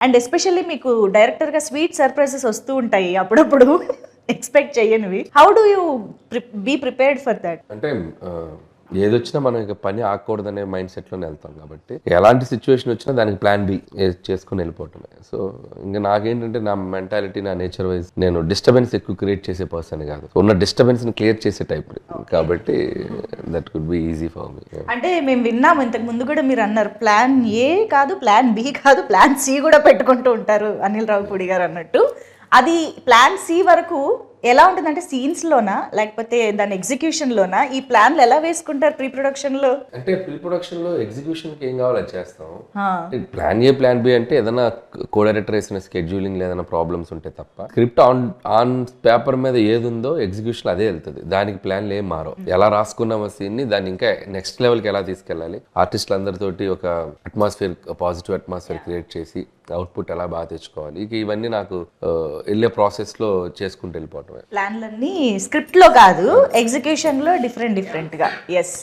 And especially మీకు డైరెక్టర్గా sweet surprises వస్తూ ఉంటాయి అప్పుడప్పుడు. Expect చేయనివి how do you be prepared for that? అంటే ఏదొచ్చినా మనం ఇక పని ఆగకూడదనే మైండ్ సెట్లోనే వెళ్తాం కాబట్టి ఎలాంటి సిచ్యువేషన్ వచ్చినా దానికి ప్లాన్ బి చేసుకుని వెళ్ళిపోవటమే. సో ఇంకా నాకేంటంటే నా మెంటాలిటీ నా నేచర్ వైజ్ నేను డిస్టర్బెన్స్ ఎక్కువ క్రియేట్ చేసే పర్సన్ కాదు. ఉన్న డిస్టర్బెన్స్ని క్లియర్ చేసే టైప్ కాబట్టి that could be easy for me అంటే మేము విన్నాము ఇంతకు ముందు కూడా మీరు అన్నారు ప్లాన్ ఏ కాదు ప్లాన్ బి కాదు ప్లాన్ సి కూడా పెట్టుకుంటూ ఉంటారు అనిల్ రావుపూడి గారు అన్నట్టు. అది ప్లాన్ సి వరకు ఎలా ఉంటుందంటే సీన్స్ లోనా లేకపోతే దాని ఎగ్జిక్యూషన్ లోనా ఈ ప్లాన్లు ఎలా వేసుకుంటారు ప్రీ ప్రొడక్షన్లో? అంటే ప్రీ ప్రొడక్షన్లో ఎగ్జిక్యూషన్కి ఏం కావాలో చేస్తాం. ప్లాన్ ఏ ప్లాన్ బి అంటే ఏదైనా కో డైరెక్టర్ వేసిన స్కెడ్యూలింగ్ ఏదైనా ప్రాబ్లమ్స్ ఉంటే తప్ప స్క్రిప్ట్ ఆన్ ఆన్ పేపర్ మీద ఏది ఉందో ఎగ్జిక్యూషన్ అదే వెళ్తుంది. దానికి ప్లాన్లు ఏం మారవు. ఎలా రాసుకున్నాం ఆ scene ని దాన్ని ఇంకా నెక్స్ట్ లెవెల్కి ఎలా తీసుకెళ్ళాలి? ఆర్టిస్టులు అందరితోటి ఒక అట్మాస్ఫియర్ పాజిటివ్ అట్మాస్ఫియర్ క్రియేట్ చేసి అవుట్పుట్ ఎలా బాగా తెచ్చుకోవాలి? ఇక ఇవన్నీ నాకు వెళ్ళే ప్రాసెస్లో చేసుకుంటూ వెళ్ళిపోవటమే ప్లాన్లన్నీ స్క్రిప్ట్లో కాదు ఎగ్జిక్యూషన్లో డిఫరెంట్ డిఫరెంట్గా. ఎస్